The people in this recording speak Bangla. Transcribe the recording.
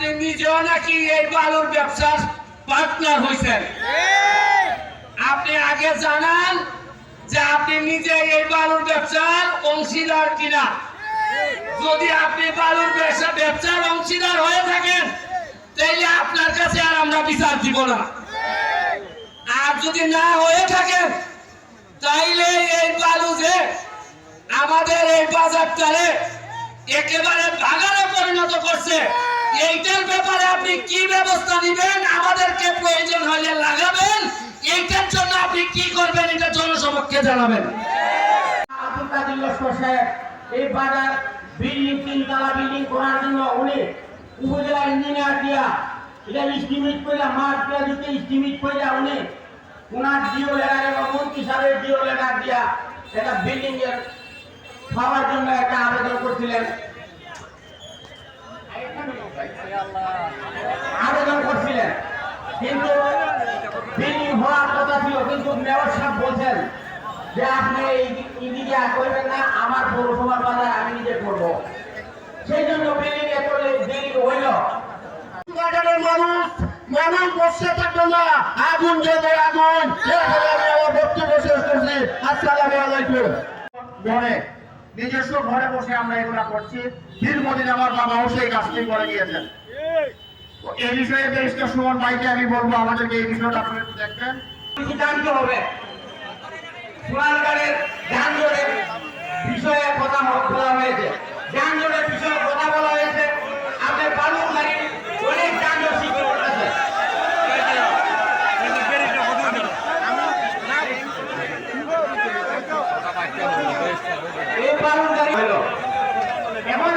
আপনি নিজেও নাকি এই বালুর ব্যবসার পার্টনার হয়েছেন আপনি আগে জানান যে আপনি নিজে এই বালুর ব্যবসার অংশীদার কিনা। যদি আপনি বালুর ব্যবসা ব্যবসার অংশীদার হয়ে থাকেন তাইলে আপনার কাছে আর আমরা বিচার দিব না। আর যদি না হয়ে থাকেন তাইলে এই বালু যে আমাদের এই বাজারটারে একেবারে বাগানে পরিণত করছে। ব্যাপারে আপনি কি ব্যবস্থা নেবেন? আমাদেরকে প্রয়োজন হলে লাগাবেন। এইটার জন্য আপনি কি করবেন এটা জনসমক্ষে জানাবেন। ইঞ্জিনিয়ার দিয়া উনি ওনার দিয়া জন্য একটা আবেদন করছিলেন। আবেদন করছিলেন। কিন্তু বিল্ডিং হওয়ার কথা ছিল কিন্তু মেয়র সাহেব বলছেন যে আপনি এই- এইদিকে আর করবেন না আমার পৌরসভার বাজার আমি নিজে করব। সেই জন্য বিল্ডিং এ করলে দেরি হইল। মানুষ মানুষ বসে থাকবে না। আগুন জ্বলে আগুন। আমি আমার বক্তব্য শেষ করছি। আসসালামু আলাইকুম। ঘরে নিজস্ব ঘরে বসে আমরা এগুলা করছি। দীর্ঘদিন আমার বাবাও সেই কাজটি করে গিয়েছেন। এই বিষয়ে ব্যারিস্টার সুমন ভাইকে আমি বলব, আমাদেরকে এই বিষয়টা আপনারা দেখবেন। সিদ্ধান্ত হবে। সোনারগাঁড়ের যানজটের বিষয়ে কথা বলা হয়েছে। যানজটের বিষয়ে কথা বলা হয়েছে। আপনি পালন গাড়ি অনেক যানজট সৃষ্টি করতেছে। এই পালন গাড়ি এমন